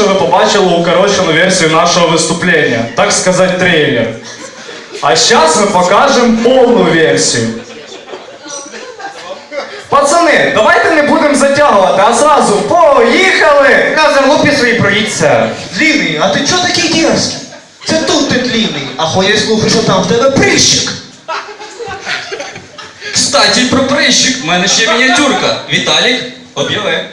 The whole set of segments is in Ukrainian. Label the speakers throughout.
Speaker 1: що ви побачили укорочену версію нашого виступлення, так сказати, трейлер. А зараз ми покажемо повну версію. Пацани, давайте не будемо затягувати, а зразу поїхали!
Speaker 2: На залупі свої проїдься.
Speaker 3: Длинный, а ты чё такий дерзкий? Це тут ти длинний, а ходять слухи, що там в тебе прищик.
Speaker 4: Кстати, про прищик. У мене ще є мініатюрка. Віталік, об'яви.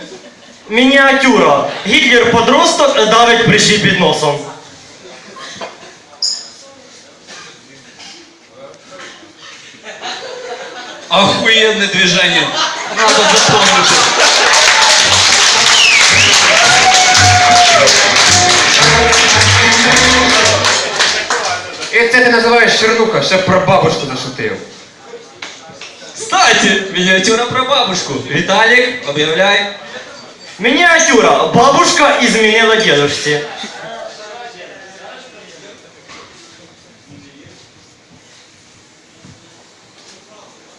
Speaker 5: Мініатюра. Гітлер подросток давить прищі під носом.
Speaker 4: Охуєнне движення. Надо запомнити.
Speaker 2: І це ти називаєш Чернуха, ще про бабушку зашутив.
Speaker 4: Кстати, мініатюра про бабушку. Віталік, об'являй.
Speaker 5: Мініатюра. Бабушка изменила дедушці.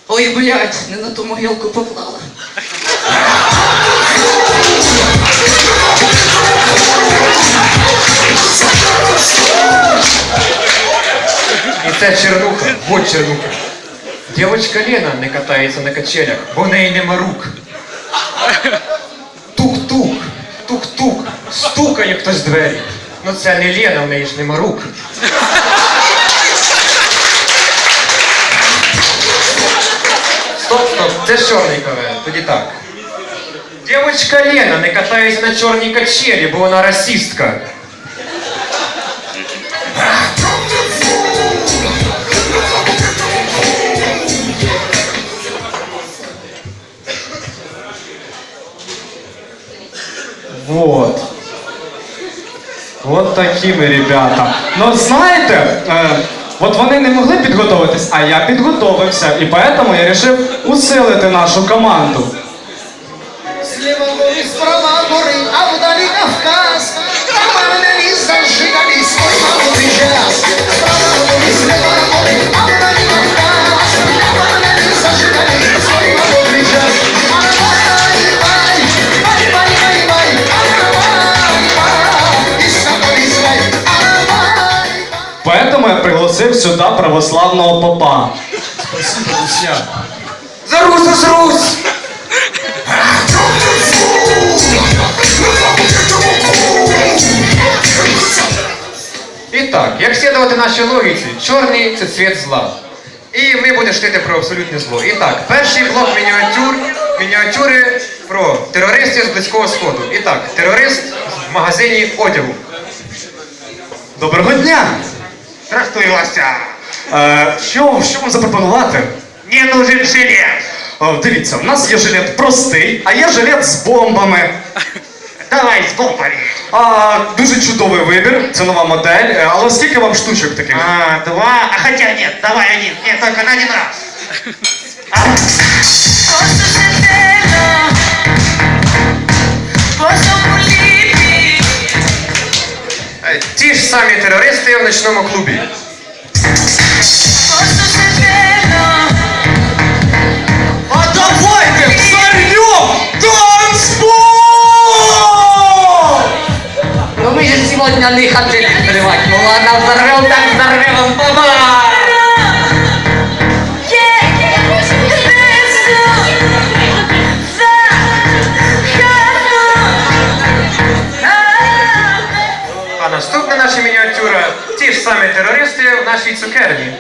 Speaker 6: Ой, блядь, не на ту могилку поклала.
Speaker 2: І це Чернуха, вот Чернуха. Дівочка Лена не катається на качелях, бо в неї нема рук. Тук-тук, стукає хтось в двері. Ну це не Лена, в неї ж нема рук. Стоп, стоп, це ж чорний КВН, тоді так. Дівочка Лена не катається на чорній качелі, бо вона расистка.
Speaker 1: Вот такі ми ребята. Ну знаєте, е, от вони не могли підготуватись, а я підготовився. І поэтому я вирішив усилити нашу команду.
Speaker 3: Слева горы, справа горы, а вдали Кавказ. Там они зажигались, ой, молодый
Speaker 1: пригласив сюди православного попа.
Speaker 2: За Русь, за Русь! І так, як слідувати нашій логіці, чорний це цвіт зла. І ми будемо шити про абсолютне зло. І так, перший блок мініатюр, мініатюри про терористів з Близького Сходу. І так, терорист в магазині одягу.
Speaker 1: Доброго дня!
Speaker 3: Здравствуй, Вася.
Speaker 1: Е, що, що вам запропонувати?
Speaker 3: Мне нужен жилет.
Speaker 1: О, дивіться, у нас є жилет простий, а є жилет з бомбами.
Speaker 3: Давай с бомбами.
Speaker 1: А, дуже чудовий вибір, це нова модель. Е, Але скільки вам штучок таких?
Speaker 3: А, два, а хотя нет, давай один, нет, только на один раз.
Speaker 7: Bello,
Speaker 2: самі терористи в ночному клубі.
Speaker 1: А давайте взорвем танцпол!
Speaker 6: Ну мы же сегодня не хотели взрывать. Ну ладно, взорвем так взорвем, баба!
Speaker 2: Терористи в нашій цукерні.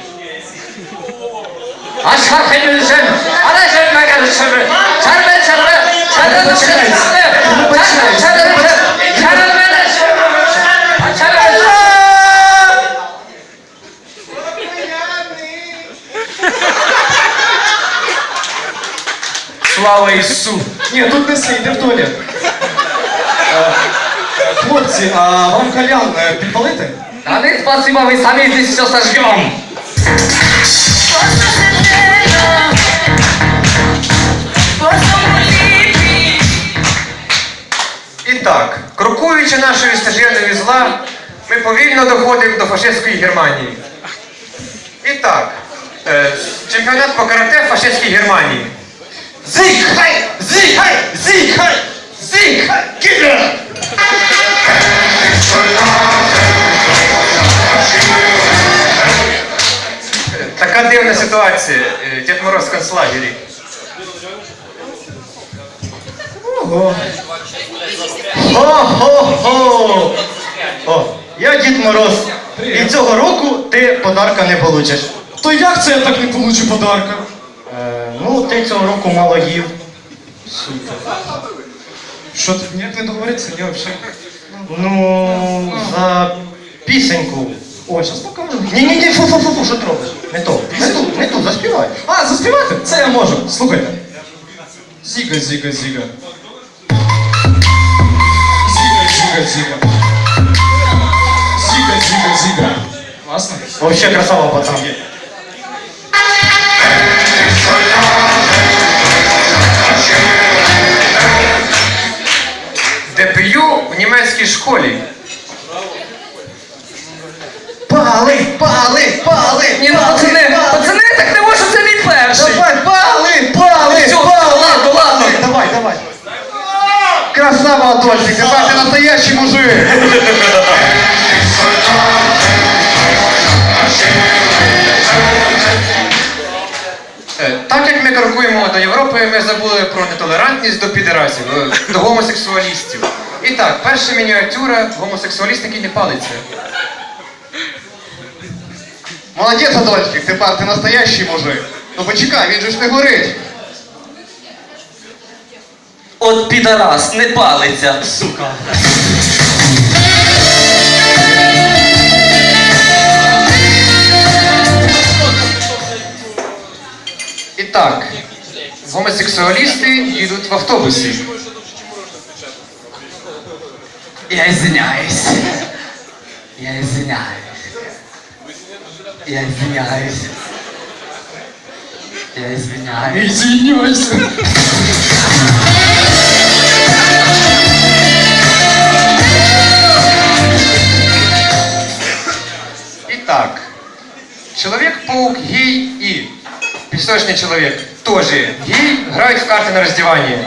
Speaker 1: Слава Ісу! Ні, тут не йди в туалет. Хлопці, а вам кальян підпалити?
Speaker 6: Да нет, спасибо, мы сами здесь все сожгем.
Speaker 2: І так, крокуючи нашою стежиною зла, ми повільно доходимо до фашистської Германії. І так, е, чемпіонат по карате в фашистській Германії.
Speaker 5: Зиг, хай! Зиг, хай! Зиг,
Speaker 2: Така дивна ситуація. Е, Дід Мороз в концлагері.
Speaker 5: Хо-хо-хо! О, я Дід Мороз. І цього року ти подарка не получиш.
Speaker 1: То як це я так не получу подарка?
Speaker 5: Е, ну, ти цього року мало їв.
Speaker 1: Що ти? Ні, не договориться, я взагалі.
Speaker 5: Ну, за пісеньку.
Speaker 1: Ой, зараз покажу.
Speaker 5: Ні, ні, ні, фу, фу, фу, фу, що ти робиш? Не то, не ту, не заспівай.
Speaker 1: А, заспівати? Це я можу. Слухайте. Зіга, зіга, зіга. Зіга, зіга, зіга. Зіга, зіга, зіга. Класно?
Speaker 5: Вообще красава, пацан.
Speaker 2: Дебю в німецькій школі.
Speaker 5: Пали, пали!
Speaker 6: Ні, ну пацани, пацани, так не можу, це мій перший.
Speaker 5: Давай, пали, пали,
Speaker 6: Все,
Speaker 5: пали!
Speaker 6: ладно, ладно.
Speaker 5: Давай, давай. Красава, Адольфик, тепер ти настоящий мужик.
Speaker 2: Е, Так як ми крокуємо до Європи, ми забули про нетолерантність до підерасів, е, до гомосексуалістів. І так, перша мініатюра гомосексуаліст, який не палиться.
Speaker 3: Молодець, Адольфік, тепер ти настоящий мужик. Ну почекай, він же ж не горить.
Speaker 6: От підарас, не палиться, сука.
Speaker 2: І так, гомосексуалісти їдуть в автобусі.
Speaker 6: Я извиняюсь. Я извиняюсь. Я извиняюсь. Я извиняюсь.
Speaker 1: Извиняйся.
Speaker 2: Так, Чоловік-паук гей і пісочний чоловік теж гей, грають в карти на роздіванні.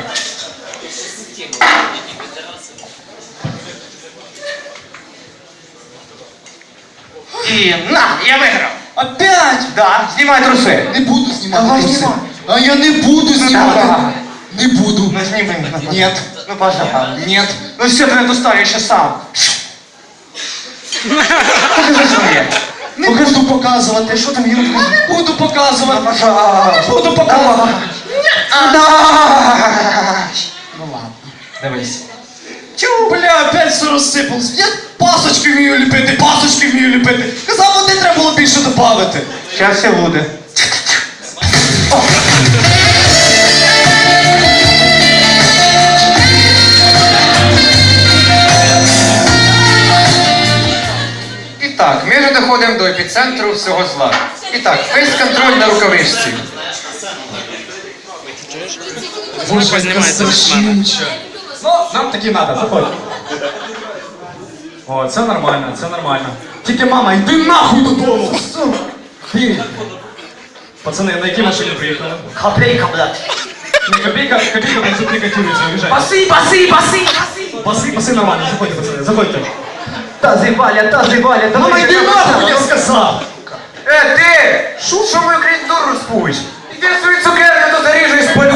Speaker 5: І на, я виграв.
Speaker 3: Опять?
Speaker 5: Да, знімай труси.
Speaker 3: Не буду знімати.
Speaker 5: Давай
Speaker 3: труси.
Speaker 5: знімай.
Speaker 3: А я не буду знімати.
Speaker 5: Давай.
Speaker 3: Не буду.
Speaker 5: Ну зніми.
Speaker 3: Нет.
Speaker 5: Ну, пожалуйста.
Speaker 3: Нет.
Speaker 5: Ну все, ты не достал, я сейчас сам. Покажи своє.
Speaker 3: Не буду показувати.
Speaker 5: Що там є?
Speaker 3: Буду показувати. Буду показувати.
Speaker 5: Ну ладно.
Speaker 3: Дивись. Чому, бля, опять все розсипалось. Я пасочки вмію ліпити, пасочки вмію ліпити. Казав, води треба було більше додати.
Speaker 5: Щас все буде.
Speaker 2: Так, ми вже доходимо до епіцентру всього зла. І так, фейс-контроль на рукавичці.
Speaker 1: Боже, красавчинча. Ну, нам такі надо, заходь. О, це нормально, це нормально. Тільки мама, йди нахуй додому! Ти. Пацани, на якій машині приїхали?
Speaker 5: Копейка, блядь.
Speaker 1: Не копійка, копійка, там тут не котюється, уїжджайте.
Speaker 6: Паси, паси, паси, паси.
Speaker 1: Паси, паси нормально, заходьте, пацани, заходьте.
Speaker 5: Та зиваля, та зиваля, та
Speaker 1: Ну йди нахуй, я сказав!
Speaker 2: Е, ти! Що мою крізь дур розпуєш? Іди свою цукерню то заріжу і спалю